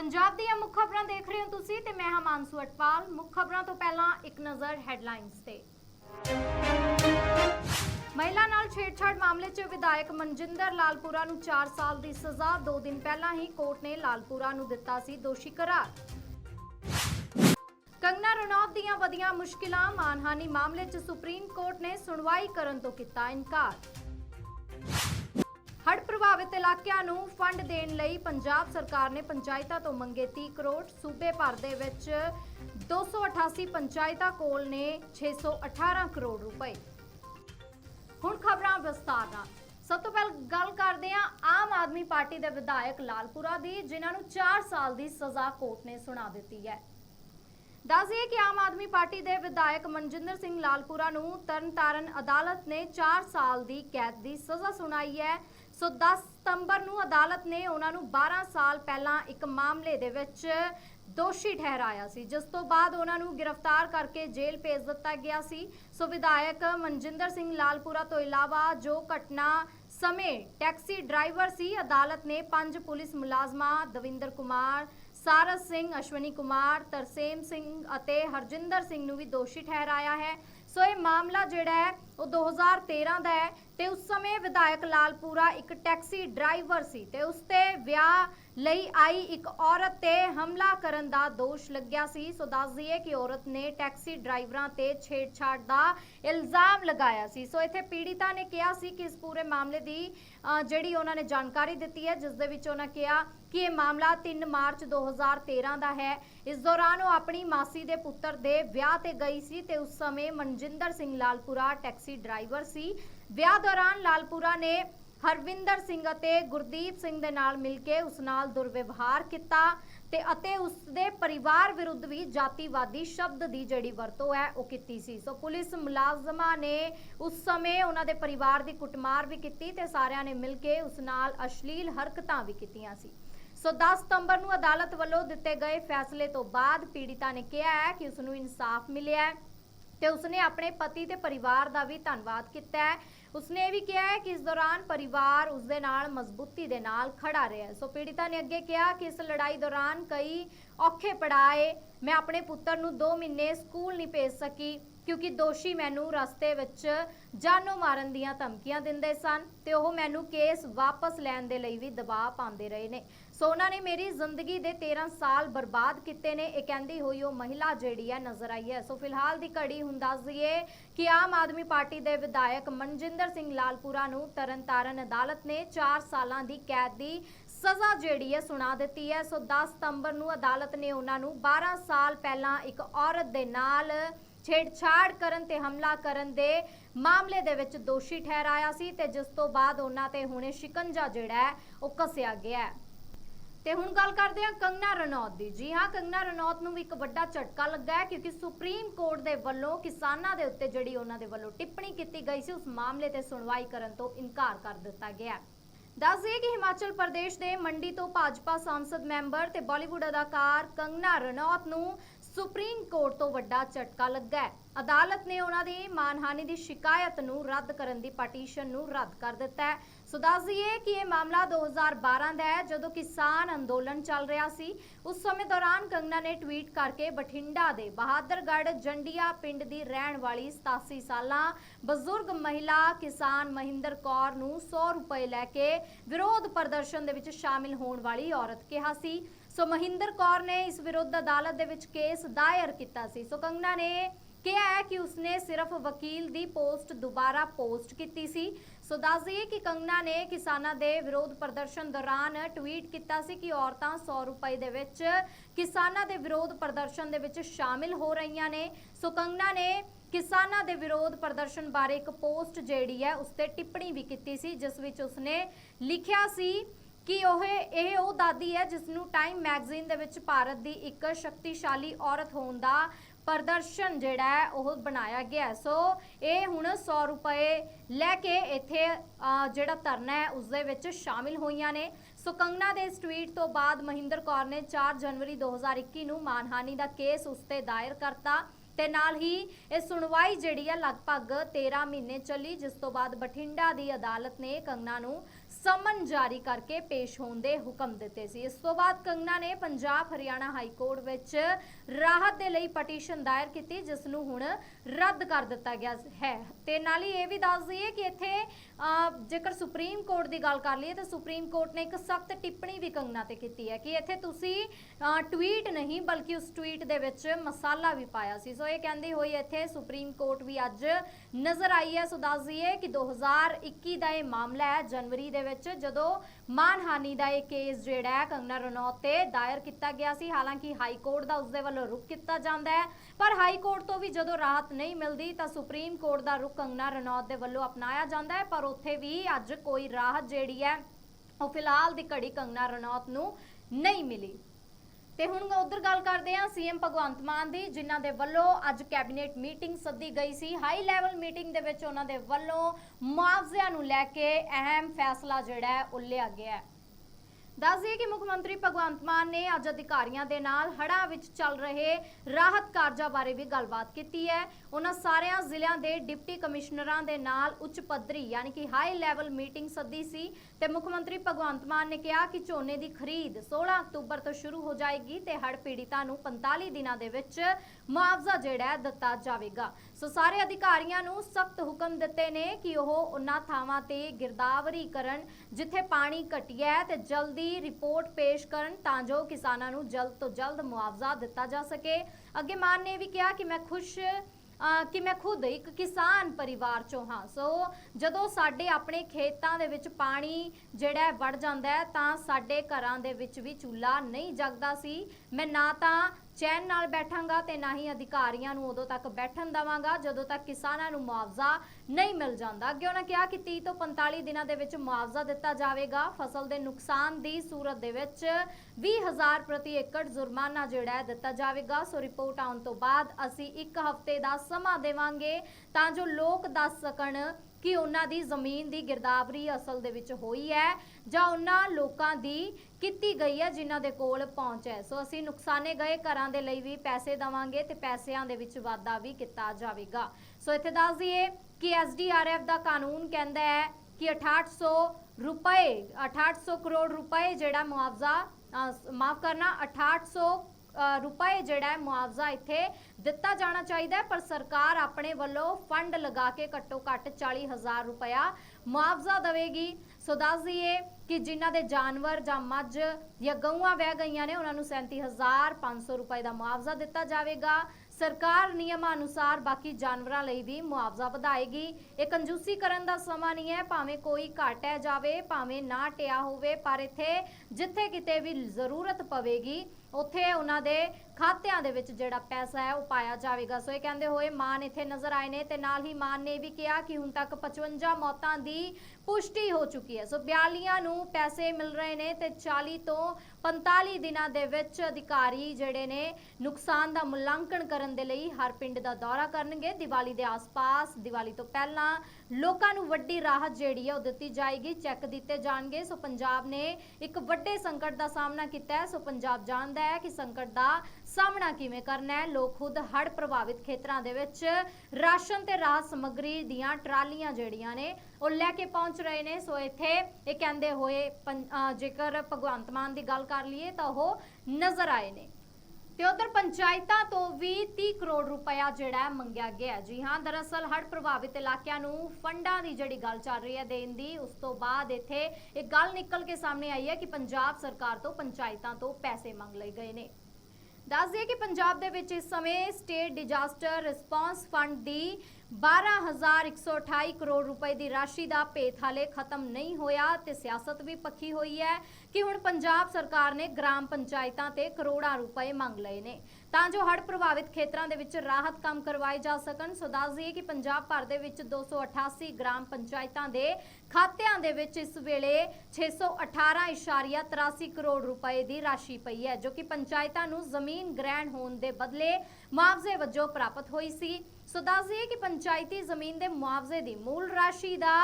ਪੰਜਾਬ ਦੀਆਂ ਮੁੱਖ ਖਬਰਾਂ ਦੇਖ ਰਹੇ ਹੋ ਤੁਸੀਂ ਤੇ ਮੈਂ ਹਾਂ ਮਾਨਸੂ ਅਟਪਾਲ ਮੁੱਖ ਖਬਰਾਂ ਤੋਂ ਪਹਿਲਾਂ ਇੱਕ ਨਜ਼ਰ ਹੈਡਲਾਈਨਸ ਤੇ। ਮਹਿਲਾ ਨਾਲ ਛੇੜਛਾੜ ਮਾਮਲੇ 'ਚ ਵਿਧਾਇਕ ਮਨਜਿੰਦਰ ਲਾਲਪੁਰਾ ਨੂੰ 4 ਸਾਲ ਦੀ ਸਜ਼ਾ 2 ਦਿਨ ਪਹਿਲਾਂ ਹੀ ਕੋਰਟ ਨੇ ਲਾਲਪੁਰਾ ਨੂੰ ਦਿੱਤਾ ਸੀ ਦੋਸ਼ੀ ਕਰਾਰ। ਕੰਗਨਾ ਰਣੌਤ ਦੀਆਂ ਵਧੀਆਂ ਮੁਸ਼ਕਿਲਾਂ, ਮਾਨਹਾਨੀ ਮਾਮਲੇ 'ਚ ਸੁਪਰੀਮ ਕੋਰਟ ਨੇ ਸੁਣਵਾਈ ਕਰਨ ਤੋਂ ਕੀਤਾ ਇਨਕਾਰ। ਹੜ੍ਹ ਪ੍ਰਭਾਵਿਤ ਇਲਾਕਿਆਂ ਨੂੰ ਫੰਡ ਦੇਣ ਲਈ ਪੰਜਾਬ ਸਰਕਾਰ ਨੇ ਪੰਚਾਇਤਾਂ ਤੋਂ ਮੰਗੇ 30 ਕਰੋੜ। ਸੂਬੇ ਭਰ ਦੇ ਵਿੱਚ 288 ਪੰਚਾਇਤਾਂ ਕੋਲ ਨੇ 618 ਕਰੋੜ ਰੁਪਏ। ਹੁਣ ਖਬਰਾਂ ਵਿਸਤਾਰ ਨਾਲ। ਸਭ ਤੋਂ ਪਹਿਲਾਂ ਗੱਲ ਕਰਦੇ ਹਾਂ ਆਮ ਆਦਮੀ ਪਾਰਟੀ ਦੇ ਵਿਧਾਇਕ ਲਾਲਪੁਰਾ ਦੀ, ਜਿਨ੍ਹਾਂ ਨੂੰ 4 ਸਾਲ ਦੀ ਸਜ਼ਾ ਕੋਰਟ ਨੇ ਸੁਣਾ ਦਿੱਤੀ ਹੈ। ਦੱਸਦੀਏ ਕਿ ਆਮ ਆਦਮੀ ਪਾਰਟੀ ਦੇ ਵਿਧਾਇਕ ਮਨਜਿੰਦਰ ਸਿੰਘ ਲਾਲਪੁਰਾ ਨੂੰ ਤਰਨਤਾਰਨ ਅਦਾਲਤ ਨੇ 4 ਸਾਲ ਦੀ ਕੈਦ ਦੀ ਸਜ਼ਾ ਸੁਣਾਈ ਹੈ। ਸੋ 10 ਸਤੰਬਰ ਨੂੰ ਅਦਾਲਤ ਨੇ ਉਹਨਾਂ ਨੂੰ 12 ਸਾਲ ਪਹਿਲਾਂ ਇੱਕ ਮਾਮਲੇ ਦੇ ਵਿੱਚ ਦੋਸ਼ੀ ਠਹਿਰਾਇਆ ਸੀ, ਜਿਸ ਤੋਂ ਬਾਅਦ ਉਹਨਾਂ ਨੂੰ ਗ੍ਰਿਫਤਾਰ ਕਰਕੇ ਜੇਲ੍ਹ ਭੇਜ ਦਿੱਤਾ ਗਿਆ ਸੀ। ਸੋ ਵਿਧਾਇਕ ਮਨਜਿੰਦਰ ਸਿੰਘ ਲਾਲਪੁਰਾ ਤੋਂ ਇਲਾਵਾ ਜੋ ਘਟਨਾ ਸਮੇਂ ਟੈਕਸੀ ਡਰਾਈਵਰ ਸੀ, ਅਦਾਲਤ ਨੇ ਪੰਜ ਪੁਲਿਸ ਮੁਲਾਜ਼ਮਾਂ, ਦਵਿੰਦਰ ਕੁਮਾਰ, ਸਾਰਸ ਸਿੰਘ, ਅਸ਼ਵਨੀ ਕੁਮਾਰ, ਤਰਸੇਮ ਸਿੰਘ ਅਤੇ ਹਰਜਿੰਦਰ ਸਿੰਘ ਨੂੰ ਵੀ ਦੋਸ਼ੀ ਠਹਿਰਾਇਆ ਹੈ। ਸੋ ਇਹ ਮਾਮਲਾ ਜਿਹੜਾ ਹੈ ਉਹ 2013 ਦਾ ਹੈ ਤੇ ਉਸ ਸਮੇਂ ਵਿਧਾਇਕ ਲਾਲਪੁਰਾ ਇੱਕ ਟੈਕਸੀ ਡਰਾਈਵਰ ਸੀ ਤੇ ਉਸ ਤੇ ਵਿਆਹ ਲਈ ਆਈ ਇੱਕ ਔਰਤ ਤੇ ਹਮਲਾ ਕਰਨ ਦਾ ਦੋਸ਼ ਲੱਗਿਆ ਸੀ। ਸੋ ਦੱਸ ਦਈਏ ਕਿ ਔਰਤ ਨੇ ਟੈਕਸੀ ਡਰਾਈਵਰਾਂ ਤੇ ਛੇੜਛਾੜ ਦਾ ਇਲਜ਼ਾਮ ਲਗਾਇਆ ਸੀ। ਸੋ ਇੱਥੇ ਪੀੜਿਤਾ ਨੇ ਕਿਹਾ ਸੀ ਕਿ ਇਸ ਪੂਰੇ ਮਾਮਲੇ ਦੀ ਜਿਹੜੀ ਉਹਨਾਂ ਨੇ ਜਾਣਕਾਰੀ ਦਿੱਤੀ ਹੈ, ਜਿਸ ਦੇ ਵਿੱਚ ਉਹਨਾਂ ਕਿਹਾ ਕਿ ਇਹ ਮਾਮਲਾ 3 ਮਾਰਚ 2013 ਦਾ ਹੈ। ਇਸ ਦੌਰਾਨ ਉਹ ਆਪਣੀ ਮਾਸੀ ਦੇ ਪੁੱਤਰ ਦੇ ਵਿਆਹ ਤੇ ਗਈ ਸੀ ਤੇ ਉਸ ਸਮੇਂ ਮਨਜਿੰਦਰ ਸਿੰਘ ਲਾਲਪੁਰਾ ਟੈਕਸੀ ਡਰਾਈਵਰ ਸੀ। ਵਿਆਹ ਦੌਰਾਨ ਲਾਲਪੁਰਾ ਨੇ ਹਰਵਿੰਦਰ ਸਿੰਘ ਅਤੇ ਗੁਰਦੀਪ ਸਿੰਘ ਦੇ ਨਾਲ ਮਿਲ ਕੇ ਉਸ ਨਾਲ ਦੁਰਵਿਵਹਾਰ ਕੀਤਾ ਤੇ ਅਤੇ ਉਸ ਦੇ ਪਰਿਵਾਰ ਵਿਰੁੱਧ ਵੀ ਜਾਤੀਵਾਦੀ ਸ਼ਬਦ ਦੀ ਜਿਹੜੀ ਵਰਤੋਂ ਹੈ, ਉਹ ਕੀਤੀ ਸੀ। ਸੋ ਪੁਲਿਸ ਮੁਲਾਜ਼ਮਾਂ ਨੇ ਉਸ ਸਮੇਂ ਉਹਨਾਂ ਦੇ ਪਰਿਵਾਰ ਦੀ ਕੁੱਟਮਾਰ ਵੀ ਕੀਤੀ ਤੇ ਸਾਰਿਆਂ ਨੇ ਮਿਲ ਕੇ ਉਸ ਨਾਲ ਅਸ਼ਲੀਲ ਹਰਕਤਾਂ ਵੀ ਕੀਤੀਆਂ ਸੀ। ਸੋ 10 ਸਤੰਬਰ ਨੂੰ ਅਦਾਲਤ ਵੱਲੋਂ ਦਿੱਤੇ ਗਏ ਫੈਸਲੇ ਤੋਂ ਬਾਅਦ ਪੀੜਿਤਾ ਨੇ ਕਿਹਾ ਹੈ ਕਿ ਉਸ ਨੂੰ ਇਨਸਾਫ ਮਿਲਿਆ ਹੈ। ਤੇ ਉਸਨੇ ਆਪਣੇ ਪਤੀ ਤੇ ਪਰਿਵਾਰ ਦਾ ਵੀ ਧੰਨਵਾਦ ਕੀਤਾ ਹੈ। ਉਸਨੇ ਇਹ ਵੀ ਕਿਹਾ ਹੈ ਕਿ ਇਸ ਦੌਰਾਨ ਪਰਿਵਾਰ ਉਸਦੇ ਨਾਲ ਮਜ਼ਬੂਤੀ ਦੇ ਨਾਲ ਖੜਾ ਰਿਹਾ ਸੋ ਪੀੜਿਤਾ ਨੇ ਅੱਗੇ ਕਿਹਾ ਕਿ ਇਸ ਲੜਾਈ ਦੌਰਾਨ ਕਈ ਔਖੇ ਪੜਾਏ ਮੈਂ ਆਪਣੇ ਪੁੱਤਰ ਨੂੰ 2 ਮਹੀਨੇ ਸਕੂਲ ਨਹੀਂ ਭੇਜ ਸਕੀ ਕਿਉਂਕਿ ਦੋਸ਼ੀ ਮੈਨੂੰ ਰਸਤੇ ਵਿੱਚ ਜਾਨੋਂ ਮਾਰਨ ਦੀਆਂ ਧਮਕੀਆਂ ਦਿੰਦੇ ਸਨ ਤੇ ਉਹ ਮੈਨੂੰ ਕੇਸ ਵਾਪਸ ਲੈਣ ਦੇ ਲਈ ਵੀ ਦਬਾਅ ਪਾਉਂਦੇ ਰਹੇ ਨੇ। ਸੋ ਉਹਨਾਂ ਨੇ ਮੇਰੀ ਜ਼ਿੰਦਗੀ ਦੇ 13 ਸਾਲ ਬਰਬਾਦ ਕੀਤੇ ਨੇ। ਇਹ ਕਹਿੰਦੀ ਹੋਈ ਉਹ ਮਹਿਲਾ ਜਿਹੜੀ ਹੈ ਨਜ਼ਰ ਆਈ ਹੈ। ਸੋ ਫਿਲਹਾਲ ਦੀ ਘੜੀ ਹੁਣ ਦੱਸ ਦਈਏ ਕਿ ਆਮ ਆਦਮੀ ਪਾਰਟੀ ਦੇ ਵਿਧਾਇਕ ਮਨਜਿੰਦਰ ਸਿੰਘ ਲਾਲਪੁਰਾ ਨੂੰ ਤਰਨਤਾਰਨ ਅਦਾਲਤ ਨੇ 4 ਸਾਲਾਂ ਦੀ ਕੈਦ ਦੀ ਸਜ਼ਾ ਜਿਹੜੀ ਹੈ ਸੁਣਾ ਦਿੱਤੀ ਹੈ। ਸੋ 10 ਸਤੰਬਰ ਨੂੰ ਅਦਾਲਤ ਨੇ ਉਹਨਾਂ ਨੂੰ 12 ਸਾਲ ਪਹਿਲਾਂ ਇੱਕ ਔਰਤ ਦੇ ਨਾਲ ਛੇੜਛਾੜ ਕਰਨ ਤੇ ਹਮਲਾ ਕਰਨ ਦੇ ਮਾਮਲੇ ਦੇ ਵਿੱਚ ਦੋਸ਼ੀ ਠਹਿਰਾਇਆ ਸੀ ਤੇ ਜਿਸ ਤੋਂ ਬਾਅਦ ਉਹਨਾਂ ਤੇ ਹੁਣੇ ਸ਼ਿਕੰਜਾ ਜਿਹੜਾ ਹੈ ਉਹ ਕੱਸਿਆ ਗਿਆ ਹੈ। ਤੇ ਹੁਣ ਗੱਲ ਕਰਦੇ ਹਾਂ ਕੰਗਨਾ ਰਣੌਤ ਦੀ। ਜੀ ਹਾਂ, ਕੰਗਨਾ ਰਣੌਤ ਨੂੰ ਵੀ ਇੱਕ ਵੱਡਾ ਝਟਕਾ ਲੱਗਾ ਹੈ, ਕਿਉਂਕਿ ਸੁਪਰੀਮ ਕੋਰਟ ਦੇ ਵੱਲੋਂ ਕਿਸਾਨਾਂ ਦੇ ਉੱਤੇ ਜਿਹੜੀ ਉਹਨਾਂ ਦੇ ਵੱਲੋਂ ਟਿੱਪਣੀ ਕੀਤੀ ਗਈ ਸੀ, ਉਸ ਮਾਮਲੇ ਤੇ ਸੁਣਵਾਈ ਕਰਨ ਤੋਂ ਇਨਕਾਰ ਕਰ ਦਿੱਤਾ ਗਿਆ ਹੈ। ਦੱਸ ਦਈਏ ਕਿ ਹਿਮਾਚਲ ਪ੍ਰਦੇਸ਼ ਦੇ ਮੰਡੀ ਤੋਂ ਭਾਜਪਾ ਸੰਸਦ ਮੈਂਬਰ ਤੇ ਬਾਲੀਵੁੱਡ ਅਦਾਕਾਰ ਕੰਗਨਾ ਰਣੌਤ ਨੂੰ ਸੁਪਰੀਮ ਕੋਰਟ ਤੋਂ ਵੱਡਾ ਝਟਕਾ ਲੱਗਾ ਹੈ। ਅਦਾਲਤ ਨੇ ਉਹਨਾਂ ਦੀ ਮਾਨਹਾਨੀ ਦੀ ਸ਼ਿਕਾਇਤ ਨੂੰ ਰੱਦ ਕਰਨ ਦੀ ਪਟੀਸ਼ਨ ਨੂੰ ਰੱਦ ਕਰ ਦਿੱਤਾ ਹੈ। ਸੋ ਦੱਸ ਦਈਏ ਕਿ ਇਹ ਮਾਮਲਾ 2012 ਦਾ ਹੈ, ਜਦੋਂ ਕਿਸਾਨ ਅੰਦੋਲਨ ਚੱਲ ਰਿਹਾ ਸੀ। ਉਸ ਸਮੇਂ ਦੌਰਾਨ ਕੰਗਨਾ ਨੇ ਟਵੀਟ ਕਰਕੇ ਬਠਿੰਡਾ ਦੇ ਬਹਾਦਰਗੜ੍ਹ ਜੰਡੀਆ ਪਿੰਡ ਦੀ ਰਹਿਣ ਵਾਲੀ 87 ਸਾਲਾਂ ਬਜ਼ੁਰਗ ਮਹਿਲਾ ਕਿਸਾਨ ਮਹਿੰਦਰ ਕੌਰ ਨੂੰ 100 ਰੁਪਏ ਲੈ ਕੇ ਵਿਰੋਧ ਪ੍ਰਦਰਸ਼ਨ ਦੇ ਵਿੱਚ ਸ਼ਾਮਿਲ ਹੋਣ ਵਾਲੀ ਔਰਤ ਕਿਹਾ ਸੀ। ਸੋ ਮਹਿੰਦਰ ਕੌਰ ਨੇ ਇਸ ਵਿਰੁੱਧ ਅਦਾਲਤ ਦੇ ਵਿੱਚ ਕੇਸ ਦਾਇਰ ਕੀਤਾ ਸੀ। ਸੋ ਕੰਗਨਾ ਨੇ ਕਿਹਾ ਹੈ ਕਿ ਉਸਨੇ ਸਿਰਫ ਵਕੀਲ ਦੀ ਪੋਸਟ ਦੁਬਾਰਾ ਪੋਸਟ ਕੀਤੀ ਸੀ। ਸੋ ਦੱਸ ਦਈਏ ਕਿ ਕੰਗਨਾ ਨੇ ਕਿਸਾਨਾਂ ਦੇ ਵਿਰੋਧ ਪ੍ਰਦਰਸ਼ਨ ਦੌਰਾਨ ਟਵੀਟ ਕੀਤਾ ਸੀ ਕਿ ਔਰਤਾਂ 100 ਰੁਪਏ ਦੇ ਵਿੱਚ ਕਿਸਾਨਾਂ ਦੇ ਵਿਰੋਧ ਪ੍ਰਦਰਸ਼ਨ ਦੇ ਵਿੱਚ ਸ਼ਾਮਿਲ ਹੋ ਰਹੀਆਂ ਨੇ। ਸੋ ਕੰਗਨਾ ਨੇ ਕਿਸਾਨਾਂ ਦੇ ਵਿਰੋਧ ਪ੍ਰਦਰਸ਼ਨ ਬਾਰੇ ਇੱਕ ਪੋਸਟ ਜਿਹੜੀ ਹੈ, ਉਸ ਤੇ ਟਿੱਪਣੀ ਵੀ ਕੀਤੀ ਸੀ, ਜਿਸ ਵਿੱਚ ਉਸਨੇ ਲਿਖਿਆ ਸੀ ਕਿ ਉਹ ਇਹ ਉਹ ਦਾਦੀ ਹੈ ਜਿਸ ਨੂੰ ਟਾਈਮ ਮੈਗਜ਼ੀਨ ਦੇ ਵਿੱਚ ਭਾਰਤ ਦੀ ਇੱਕ ਸ਼ਕਤੀਸ਼ਾਲੀ ਔਰਤ ਹੋਣ ਦਾ ਪ੍ਰਦਰਸ਼ਨ ਜਿਹੜਾ ਹੈ, ਉਹ ਬਣਾਇਆ ਗਿਆ ਸੋ ਇਹ ਹੁਣ 100 ਰੁਪਏ ਲੈ ਕੇ ਇੱਥੇ ਜਿਹੜਾ ਧਰਨਾ ਹੈ, ਉਸ ਦੇ ਵਿੱਚ ਸ਼ਾਮਿਲ ਹੋਈਆਂ ਨੇ। ਸੋ ਕੰਗਨਾ ਦੇ ਇਸ ਟਵੀਟ ਤੋਂ ਬਾਅਦ ਮਹਿੰਦਰ ਕੌਰ ਨੇ 4 ਜਨਵਰੀ 2021 ਨੂੰ ਮਾਨਹਾਨੀ ਦਾ ਕੇਸ ਉਸ ਤੇ ਦਾਇਰ ਕਰਤਾ ਤੇ ਨਾਲ ਹੀ ਇਹ ਸੁਣਵਾਈ ਜਿਹੜੀ ਹੈ, ਲਗਭਗ 13 ਮਹੀਨੇ ਚੱਲੀ, ਜਿਸ ਤੋਂ ਬਾਅਦ ਬਠਿੰਡਾ ਦੀ ਅਦਾਲਤ ਨੇ ਕੰਗਨਾ ਨੂੰ ਸਮਨ ਜਾਰੀ ਕਰਕੇ ਪੇਸ਼ ਹੋਣ ਦੇ ਹੁਕਮ ਦਿੱਤੇ ਸੀ। ਇਸ ਤੋਂ ਬਾਅਦ ਕੰਗਨਾ ਨੇ ਪੰਜਾਬ ਹਰਿਆਣਾ ਹਾਈ ਕੋਰਟ ਵਿੱਚ ਰਾਹਤ ਦੇ ਲਈ ਪਟੀਸ਼ਨ ਦਾਇਰ ਕੀਤੀ, ਜਿਸ ਨੂੰ ਹੁਣ ਰੱਦ ਕਰ ਦਿੱਤਾ ਗਿਆ ਹੈ। ਤੇ ਨਾਲ ਹੀ ਇਹ ਵੀ ਦੱਸ ਦਈਏ ਕਿ ਇੱਥੇ ਜੇਕਰ ਸੁਪਰੀਮ ਕੋਰਟ ਦੀ ਗੱਲ ਕਰ ਲਈਏ, ਤਾਂ ਸੁਪਰੀਮ ਕੋਰਟ ਨੇ ਇੱਕ ਸਖਤ ਟਿੱਪਣੀ ਵੀ ਕੰਗਨਾ ਤੇ ਕੀਤੀ ਹੈ ਕਿ ਇੱਥੇ ਤੁਸੀਂ ਟਵੀਟ ਨਹੀਂ, ਬਲਕਿ ਉਸ ਟਵੀਟ ਦੇ ਵਿੱਚ ਮਸਾਲਾ ਵੀ ਪਾਇਆ ਸੀ। ਸੋ ਇਹ ਕਹਿੰਦੀ ਹੋਈ ਇੱਥੇ ਸੁਪਰੀਮ ਕੋਰਟ ਵੀ ਅੱਜ ਨਜ਼ਰ ਆਈ ਹੈ। ਸੋ ਦੱਸ ਦਈਏ ਕਿ 2021 ਦਾ ਇਹ ਮਾਮਲਾ ਹੈ, ਜਨਵਰੀ ਦੇ ਵਿੱਚ ਜਦੋਂ ਮਾਨਹਾਨੀ ਦਾ ਇਹ ਕੇਸ ਜਿਹੜਾ ਹੈ, ਕੰਗਨਾ ਰਣੌਤ ਤੇ ਦਾਇਰ ਕੀਤਾ ਗਿਆ ਸੀ। ਹਾਲਾਂਕਿ ਹਾਈ ਕੋਰਟ ਦਾ ਉਸਦੇ ਵੱਲੋਂ ਰੁਕ ਕੀਤਾ ਜਾਂਦਾ ਹੈ, ਪਰ ਹਾਈ ਕੋਰਟ ਤੋਂ ਵੀ ਜਦੋਂ ਰਾਹਤ ਨਹੀਂ ਮਿਲਦੀ, ਤਾਂ ਸੁਪਰੀਮ ਕੋਰਟ ਦਾ ਰੁਕ ਕੰਗਨਾ ਰਣੌਤ ਦੇ ਵੱਲੋਂ ਅਪਣਾਇਆ ਜਾਂਦਾ ਹੈ। ਪਰ ਉੱਥੇ ਵੀ ਅੱਜ ਕੋਈ ਰਾਹਤ ਜਿਹੜੀ ਹੈ, ਉਹ ਫਿਲਹਾਲ ਦੀ ਘੜੀ ਕੰਗਨਾ ਰਣੌਤ ਨੂੰ ਨਹੀਂ ਮਿਲੀ। ਤੇ ਹੁਣ ਉਧਰ ਗੱਲ ਕਰਦੇ ਹਾਂ ਸੀਐਮ ਭਗਵੰਤ ਮਾਨ ਦੀ, ਜਿਨ੍ਹਾਂ ਦੇ ਵੱਲੋਂ ਅੱਜ ਕੈਬਨਿਟ ਮੀਟਿੰਗ ਸੱਦੀ ਗਈ ਸੀ। ਹਾਈ ਲੈਵਲ ਮੀਟਿੰਗ ਦੇ ਵਿੱਚ ਉਹਨਾਂ ਦੇ ਵੱਲੋਂ ਮੁਆਵਜ਼ਿਆਂ ਨੂੰ ਲੈ ਕੇ ਅਹਿਮ ਫੈਸਲਾ ਜਿਹੜਾ ਹੈ, ਉਹ ਲਿਆ ਗਿਆ ਹੈ। ਦੱਸ ਦਈਏ ਕਿ ਮੁੱਖ ਮੰਤਰੀ ਭਗਵੰਤ ਮਾਨ ਨੇ ਅੱਜ ਅਧਿਕਾਰੀਆਂ ਦੇ ਨਾਲ ਹੜ੍ਹਾਂ ਵਿੱਚ ਚੱਲ ਰਹੇ ਰਾਹਤ ਕਾਰਜਾਂ ਬਾਰੇ ਵੀ ਗੱਲਬਾਤ ਕੀਤੀ ਹੈ। ਉਹਨਾਂ ਸਾਰਿਆਂ ਜ਼ਿਲ੍ਹਿਆਂ ਦੇ ਡਿਪਟੀ ਕਮਿਸ਼ਨਰਾਂ ਦੇ ਨਾਲ ਉੱਚ ਪੱਧਰੀ ਯਾਨੀ ਕਿ ਹਾਈ ਲੈਵਲ ਮੀਟਿੰਗ ਸੱਦੀ ਸੀ ਤੇ ਮੁੱਖ ਮੰਤਰੀ ਭਗਵੰਤ ਮਾਨ ਨੇ ਕਿਹਾ ਕਿ ਝੋਨੇ ਦੀ ਖਰੀਦ 16 ਅਕਤੂਬਰ ਤੋਂ ਸ਼ੁਰੂ ਹੋ ਜਾਏਗੀ ਤੇ ਹੜ੍ਹ ਪੀੜਤਾਂ ਨੂੰ 45 ਦਿਨਾਂ ਦੇ ਵਿੱਚ ਮੁਆਵਜ਼ਾ ਜਿਹੜਾ ਦਿੱਤਾ ਜਾਵੇਗਾ। ਸੋ ਸਾਰੇ ਅਧਿਕਾਰੀਆਂ ਨੂੰ ਸਖਤ ਹੁਕਮ ਦਿੱਤੇ ਨੇ ਕਿ ਉਹ ਉਹਨਾਂ ਥਾਵਾਂ ਤੇ ਗਿਰਦਾਵਰੀ ਕਰਨ, ਜਿੱਥੇ ਪਾਣੀ ਘਟਿਆ ਹੈ ਤੇ ਜਲਦੀ ਰਿਪੋਰਟ ਪੇਸ਼ ਕਰਨ ਤਾਂ ਜੋ ਕਿਸਾਨਾਂ ਨੂੰ ਜਲਦ ਤੋਂ ਜਲਦ ਮੁਆਵਜ਼ਾ ਦਿੱਤਾ ਜਾ ਸਕੇ। ਅੱਗੇ ਮਾਨ ਨੇ ਇਹ ਵੀ ਕਿਹਾ ਕਿ ਮੈਂ ਖੁਸ਼ ਕਿ ਮੈਂ ਖੁਦ ਇੱਕ ਕਿਸਾਨ ਪਰਿਵਾਰ ਚੋਂ ਹਾਂ। ਸੋ ਜਦੋਂ ਸਾਡੇ ਆਪਣੇ ਖੇਤਾਂ ਦੇ ਵਿੱਚ ਪਾਣੀ ਜਿਹੜਾ ਵੜ ਜਾਂਦਾ ਹੈ ਤਾਂ ਸਾਡੇ ਘਰਾਂ ਦੇ ਵਿੱਚ ਵੀ ਚੁੱਲ੍ਹਾ ਨਹੀਂ ਜਗਦਾ ਸੀ। ਮੈਂ ਨਾ ਤਾਂ ਚੈਨ ਨਾਲ ਬੈਠਾਂਗਾ ਤੇ ਨਾ ਹੀ ਅਧਿਕਾਰੀਆਂ ਨੂੰ ਉਦੋਂ ਤੱਕ ਬੈਠਣ ਦਵਾਂਗਾ, ਜਦੋਂ ਤੱਕ ਕਿਸਾਨਾਂ ਨੂੰ ਮੁਆਵਜ਼ਾ ਨਹੀਂ ਮਿਲ ਜਾਂਦਾ। ਅੱਗੇ ਉਹਨਾਂ ਕਿਹਾ ਕਿ 30 ਤੋਂ 45 ਦਿਨਾਂ ਦੇ ਵਿੱਚ ਮੁਆਵਜ਼ਾ ਦਿੱਤਾ ਜਾਵੇਗਾ। ਫਸਲ ਦੇ ਨੁਕਸਾਨ ਦੀ ਸੂਰਤ ਦੇ ਵਿੱਚ 20000 ਪ੍ਰਤੀ ਏਕੜ ਜੁਰਮਾਨਾ ਜਿਹੜਾ ਹੈ ਦਿੱਤਾ ਜਾਵੇਗਾ। ਸੋ ਰਿਪੋਰਟ ਆਉਣ ਤੋਂ ਬਾਅਦ ਅਸੀਂ ਇੱਕ ਹਫ਼ਤੇ ਦਾ ਸਮਾਂ ਦੇਵਾਂਗੇ ਤਾਂ ਜੋ ਲੋਕ ਦੱਸ ਸਕਣ ਕਿ ਉਹਨਾਂ ਦੀ ਜ਼ਮੀਨ ਦੀ ਗਿਰਦਾਵਰੀ ਅਸਲ ਦੇ ਵਿੱਚ ਹੋਈ ਹੈ ਜਾਂ ਉਹਨਾਂ ਲੋਕਾਂ ਦੀ ਕੀਤੀ ਗਈ ਹੈ ਜਿਨ੍ਹਾਂ ਦੇ ਕੋਲ ਪਹੁੰਚ ਹੈ। ਸੋ ਅਸੀਂ ਨੁਕਸਾਨੇ ਗਏ ਘਰਾਂ ਦੇ ਲਈ ਵੀ ਪੈਸੇ ਦਵਾਂਗੇ ਤੇ ਪੈਸਿਆਂ ਦੇ ਵਿੱਚ ਵਾਧਾ ਵੀ ਕੀਤਾ ਜਾਵੇਗਾ। ਸੋ ਇੱਥੇ ਦੱਸ ਦਈਏ ਕਿ ਐਸਡੀਆਰਐਫ ਦਾ ਕਾਨੂੰਨ ਕਹਿੰਦਾ ਹੈ ਕਿ 6800 ਰੁਪਏ 6800 ਕਰੋੜ ਰੁਪਏ ਜਿਹੜਾ ਮੁਆਵਜ਼ਾ ਮਾਫ ਕਰਨਾ 6800 ਅ, ਰੁਪਏ ਜਿਹੜਾ ਹੈ ਮੁਆਵਜ਼ਾ ਇੱਥੇ ਦਿੱਤਾ ਜਾਣਾ ਚਾਹੀਦਾ ਹੈ, ਪਰ ਸਰਕਾਰ ਆਪਣੇ ਵੱਲੋਂ ਫੰਡ ਲਗਾ ਕੇ ਘੱਟੋ ਘੱਟ 40000 ਰੁਪਇਆ ਮੁਆਵਜ਼ਾ ਦੇਵੇਗੀ। ਸੋ ਦੱਸ ਦਈਏ ਕਿ ਜਿਨ੍ਹਾਂ ਦੇ ਜਾਨਵਰ ਜਾਂ ਮੱਝ ਜਾਂ ਗਊਆਂ ਵਹਿ ਗਈਆਂ ਨੇ, ਉਹਨਾਂ ਨੂੰ 37500 ਰੁਪਏ ਦਾ ਮੁਆਵਜ਼ਾ ਦਿੱਤਾ ਜਾਵੇਗਾ। ਸਰਕਾਰ ਨਿਯਮਾਂ ਅਨੁਸਾਰ ਬਾਕੀ ਜਾਨਵਰਾਂ ਲਈ ਵੀ ਮੁਆਵਜ਼ਾ ਵਧਾਏਗੀ। ਇਹ ਕੰਜੂਸੀ ਕਰਨ ਦਾ ਸਮਾਂ ਨਹੀਂ ਹੈ। ਭਾਵੇਂ ਕੋਈ ਘਾਟਿਆ ਜਾਵੇ, ਭਾਵੇਂ ਨਾ ਟਿਆ ਹੋਵੇ, ਪਰ ਇੱਥੇ ਜਿੱਥੇ ਕਿਤੇ ਵੀ ਜ਼ਰੂਰਤ ਪਵੇਗੀ, ਉੱਥੇ ਉਹਨਾਂ ਦੇ ਖਾਤਿਆਂ ਦੇ ਵਿੱਚ ਜਿਹੜਾ ਪੈਸਾ ਹੈ ਉਹ ਪਾਇਆ ਜਾਵੇਗਾ। ਸੋ ਇਹ ਕਹਿੰਦੇ ਹੋਏ ਮਾਨ ਇੱਥੇ ਨਜ਼ਰ ਆਏ ਨੇ ਤੇ ਨਾਲ ਹੀ ਮਾਨ ਨੇ ਇਹ ਵੀ ਕਿਹਾ ਕਿ ਹੁਣ ਤੱਕ 55 ਮੌਤਾਂ ਦੀ ਪੁਸ਼ਟੀ ਹੋ ਚੁੱਕੀ ਹੈ। ਸੋ 42 ਨੂੰ ਪੈਸੇ ਮਿਲ ਰਹੇ ਨੇ ਤੇ 40 ਤੋਂ 45 ਦਿਨਾਂ ਦੇ ਵਿੱਚ ਅਧਿਕਾਰੀ ਜਿਹੜੇ ਨੇ ਨੁਕਸਾਨ ਦਾ ਮੁਲਾਂਕਣ ਕਰਨ ਦੇ ਲਈ ਹਰ ਪਿੰਡ ਦਾ ਦੌਰਾ ਕਰਨਗੇ। ਦੀਵਾਲੀ ਦੇ ਆਸ-ਪਾਸ, ਦੀਵਾਲੀ ਤੋਂ ਪਹਿਲਾਂ ਲੋਕਾਂ ਨੂੰ ਵੱਡੀ ਰਾਹਤ ਜਿਹੜੀ ਹੈ ਉਹ ਦਿੱਤੀ ਜਾਏਗੀ, ਚੈੱਕ ਦਿੱਤੇ ਜਾਣਗੇ। ਸੋ ਪੰਜਾਬ ਨੇ ਇੱਕ ਵੱਡੇ ਸੰਕਟ ਦਾ ਸਾਹਮਣਾ ਕੀਤਾ ਹੈ। ਸੋ ਪੰਜਾਬ ਜਾਣਦਾ ਹੈ ਕਿ ਸੰਕਟ ਦਾ ਸਾਹਮਣਾ ਕਿਵੇਂ ਕਰਨਾ ਹੈ? ਲੋਕ ਖੁਦ ਹੜ੍ਹ ਪ੍ਰਭਾਵਿਤ ਖੇਤਰਾਂ ਦੇ ਵਿੱਚ ਰਾਸ਼ਨ ਤੇ ਰਾਹਤ ਸਮੱਗਰੀ ਦੀਆਂ ਟਰਾਲੀਆਂ ਜਿਹੜੀਆਂ ਨੇ, ਉਹ ਲੈ ਕੇ ਪਹੁੰਚ ਰਹੇ ਨੇ। ਸੋ ਇੱਥੇ ਇਹ ਕਹਿੰਦੇ ਹੋਏ ਜੇਕਰ ਭਗਵੰਤ ਮਾਨ ਦੀ ਗੱਲ ਕਰ ਲਈਏ ਤਾਂ ਉਹ ਨਜ਼ਰ ਆਏ ਨੇ। ਤੇ ਉਧਰ ਪੰਚਾਇਤਾਂ ਤੋਂ ਵੀ 30 ਕਰੋੜ ਰੁਪਇਆ ਜਿਹੜਾ ਮੰਗਿਆ ਗਿਆ ਜੀ ਹਾਂ, ਦਰਅਸਲ ਹੜ ਪ੍ਰਭਾਵਿਤ ਇਲਾਕਿਆਂ ਨੂੰ ਫੰਡਾਂ ਦੀ ਜਿਹੜੀ ਗੱਲ ਚੱਲ ਰਹੀ ਹੈ ਦੇਣ ਦੀ, ਉਸ ਤੋਂ ਬਾਅਦ ਇੱਥੇ ਇੱਕ ਗੱਲ ਨਿਕਲ ਕੇ ਸਾਹਮਣੇ ਆਈ ਹੈ ਕਿ ਪੰਜਾਬ ਸਰਕਾਰ ਤੋਂ ਪੰਚਾਇਤਾਂ ਤੋਂ ਪੈਸੇ ਮੰਗ ਲਏ ਗਏ ਨੇ। ਦੱਸ ਦਈਏ ਕਿ ਪੰਜਾਬ ਦੇ ਵਿੱਚ ਇਸ ਸਮੇਂ ਸਟੇਟ ਡਿਜ਼ਾਸਟਰ ਰਿਸਪਾਂਸ ਫੰਡ ਦੀ 12128 ਕਰੋੜ ਰੁਪਏ ਦੀ ਰਾਸ਼ੀ ਦਾ ਭੇਤ ਹਾਲੇ ਖਤਮ ਨਹੀਂ ਹੋਇਆ ਤੇ ਸਿਆਸਤ ਵੀ ਪੱਕੀ ਹੋਈ ਹੈ ਕਿ ਹੁਣ ਪੰਜਾਬ ਸਰਕਾਰ ਨੇ ਗ੍ਰਾਮ ਪੰਚਾਇਤਾਂ ਤੇ ਕਰੋੜਾਂ ਰੁਪਏ ਮੰਗ ਲਏ ਨੇ। ਤਾਂ ਜੋ ਹੜ੍ਹ ਪ੍ਰਭਾਵਿਤ ਖੇਤਰਾਂ ਦੇ ਵਿੱਚ ਰਾਹਤ ਕੰਮ ਕਰਵਾਏ ਜਾ ਸਕਣ। ਸੋ ਦੱਸ ਦਈਏ ਕਿ ਪੰਜਾਬ ਭਰ ਦੇ ਵਿੱਚ 288 ਗ੍ਰਾਮ ਪੰਚਾਇਤਾਂ ਦੇ ਖਾਤਿਆਂ ਦੇ ਵਿੱਚ ਇਸ ਵੇਲੇ 618.83 ਕਰੋੜ ਰੁਪਏ ਦੀ ਰਾਸ਼ੀ ਪਈ ਹੈ, ਜੋ ਕਿ ਪੰਚਾਇਤਾਂ ਨੂੰ ਜ਼ਮੀਨ ਗ੍ਰਹਿਣ ਹੋਣ ਦੇ ਬਦਲੇ ਮੁਆਵਜ਼ੇ ਵਜੋਂ ਪ੍ਰਾਪਤ ਹੋਈ ਸੀ। ਸੋ ਦੱਸ ਦਈਏ ਕਿ ਪੰਚਾਇਤੀ ਜ਼ਮੀਨ ਦੇ ਮੁਆਵਜ਼ੇ ਦੀ ਮੂਲ ਰਾਸ਼ੀ ਦਾ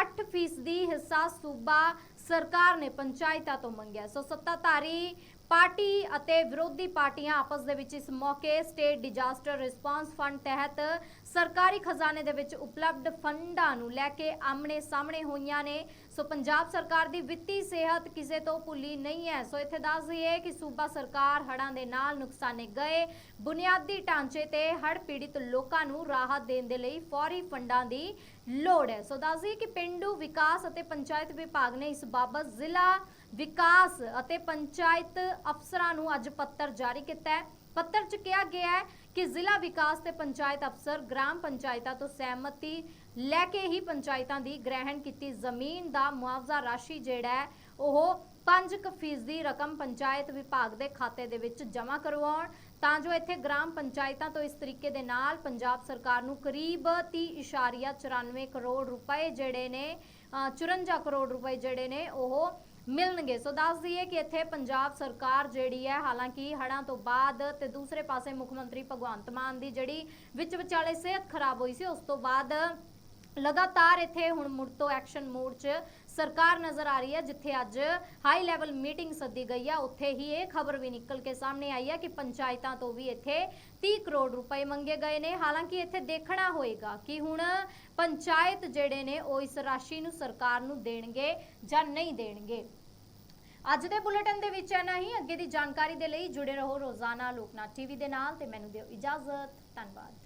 8% ਹਿੱਸਾ ਸੂਬਾ ਸਰਕਾਰ ਨੇ ਪੰਚਾਇਤਾਂ ਤੋਂ ਮੰਗਿਆ। ਸੋ ਸੱਤਾਧਾਰੀ ਪਾਰਟੀ ਅਤੇ ਵਿਰੋਧੀ ਪਾਰਟੀਆਂ ਆਪਸ ਦੇ ਵਿੱਚ ਇਸ ਮੌਕੇ ਸਟੇਟ ਡਿਜ਼ਾਸਟਰ ਰਿਸਪਾਂਸ ਫੰਡ ਤਹਿਤ ਸਰਕਾਰੀ ਖਜ਼ਾਨੇ ਦੇ ਵਿੱਚ ਉਪਲਬਧ ਫੰਡਾਂ ਨੂੰ ਲੈ ਕੇ ਆਮਣੇ ਸਾਹਮਣੇ ਹੋਈਆਂ ਨੇ। ਸੋ ਪੰਜਾਬ ਸਰਕਾਰ ਦੀ ਵਿੱਤੀ ਸਿਹਤ ਕਿਸੇ ਤੋਂ ਭੁੱਲੀ ਨਹੀਂ ਹੈ। ਸੋ ਇੱਥੇ ਦੱਸ ਦਈਏ ਕਿ ਸੂਬਾ ਸਰਕਾਰ ਹੜ੍ਹਾਂ ਦੇ ਨਾਲ ਨੁਕਸਾਨੇ ਗਏ। ਬੁਨਿਆਦੀ ਢਾਂਚੇ ਤੇ ਹੜ੍ਹ ਪੀੜਿਤ ਲੋਕਾਂ ਨੂੰ ਰਾਹਤ ਦੇਣ ਦੇ ਲਈ ਫੌਰੀ ਫੰਡਾਂ ਦੀ ਲੋੜ ਹੈ। ਸੋ ਦੱਸ ਦਈਏ ਕਿ ਪਿੰਡੂ ਵਿਕਾਸ ਅਤੇ ਪੰਚਾਇਤ ਵਿਭਾਗ ਨੇ ਇਸ ਬਾਬਤ ਜ਼ਿਲ੍ਹਾ ਵਿਕਾਸ ਅਤੇ ਪੰਚਾਇਤ ਅਫਸਰਾਂ ਨੂੰ ਅੱਜ ਪੱਤਰ ਜਾਰੀ ਕੀਤਾ ਹੈ। ਪੱਤਰ 'ਚ ਕਿਹਾ ਗਿਆ ਹੈ ਕਿ ਜ਼ਿਲ੍ਹਾ ਵਿਕਾਸ ਤੇ ਪੰਚਾਇਤ ਅਫਸਰ ਗ੍ਰਾਮ ਪੰਚਾਇਤਾਂ ਤੋਂ ਸਹਿਮਤੀ ਲੈ ਕੇ ਹੀ ਪੰਚਾਇਤਾਂ ਦੀ ਗ੍ਰਹਿਣ ਕੀਤੀ। ਜ਼ਮੀਨ ਦਾ ਮੁਆਵਜ਼ਾ ਰਾਸ਼ੀ ਜਿਹੜਾ ਹੈ ਉਹ 5% ਦੀ ਰਕਮ ਪੰਚਾਇਤ ਵਿਭਾਗ ਦੇ ਖਾਤੇ ਦੇ ਵਿੱਚ ਜਮ੍ਹਾਂ ਕਰਵਾਉਣ। ਤਾਂ ਜੋ ਇੱਥੇ ਗ੍ਰਾਮ ਪੰਚਾਇਤਾਂ ਤੋਂ ਇਸ ਤਰੀਕੇ ਦੇ ਨਾਲ ਪੰਜਾਬ ਸਰਕਾਰ ਨੂੰ ਕਰੀਬ 30.94 ਕਰੋੜ ਰੁਪਏ ਜਿਹੜੇ ਨੇ ਅ, 54 ਕਰੋੜ ਰੁਪਏ ਜਿਹੜੇ ਨੇ ਉਹ ਮਿਲਣਗੇ। ਸੋ ਦੱਸ ਦਈਏ ਕਿ ਇੱਥੇ ਪੰਜਾਬ ਸਰਕਾਰ ਜਿਹੜੀ ਹੈ, ਹਾਲਾਂਕਿ ਹੜਾਂ ਤੋਂ ਬਾਅਦ ਤੇ ਦੂਸਰੇ ਪਾਸੇ ਮੁੱਖ ਮੰਤਰੀ ਭਗਵੰਤ ਮਾਨ ਦੀ ਜਿਹੜੀ ਵਿੱਚ ਵਿਚਾਲੇ ਸਿਹਤ ਖਰਾਬ ਹੋਈ ਸੀ, ਉਸ ਤੋਂ ਬਾਅਦ ਲਗਾਤਾਰ ਇੱਥੇ ਹੁਣ ਮੁੜ ਤੋਂ ਐਕਸ਼ਨ ਮੋਡ 'ਚ ਸਰਕਾਰ ਨਜ਼ਰ ਆ ਰਹੀ ਹੈ, ਜਿੱਥੇ ਅੱਜ ਹਾਈ ਲੈਵਲ ਮੀਟਿੰਗ ਸੱਦੀ ਗਈ ਹੈ ਉੱਥੇ ਹੀ ਇਹ ਖਬਰ ਵੀ ਨਿਕਲ ਕੇ ਸਾਹਮਣੇ ਆਈ ਹੈ ਕਿ ਪੰਚਾਇਤਾਂ ਤੋਂ ਵੀ ਇੱਥੇ 30 ਕਰੋੜ ਰੁਪਏ ਮੰਗੇ ਗਏ ਨੇ। ਹਾਲਾਂਕਿ ਇੱਥੇ ਦੇਖਣਾ ਹੋਏਗਾ ਕਿ ਹੁਣ ਪੰਚਾਇਤ ਜਿਹੜੇ ਨੇ, ਉਹ ਇਸ ਰਾਸ਼ੀ ਨੂੰ ਸਰਕਾਰ ਨੂੰ ਦੇਣਗੇ ਜਾਂ ਨਹੀਂ ਦੇਣਗੇ। ਅੱਜ ਦੇ ਬੁਲੇਟਿਨ ਦੇ ਵਿੱਚ ਇਹਨਾਂ ਹੀ। ਅੱਗੇ ਦੀ ਜਾਣਕਾਰੀ ਦੇ ਲਈ ਜੁੜੇ ਰਹੋ ਰੋਜ਼ਾਨਾ ਲੋਕਨਾਥ ਟੀਵੀ ਦੇ ਨਾਲ ਤੇ ਮੈਨੂੰ ਦਿਓ ਇਜਾਜ਼ਤ। ਧੰਨਵਾਦ।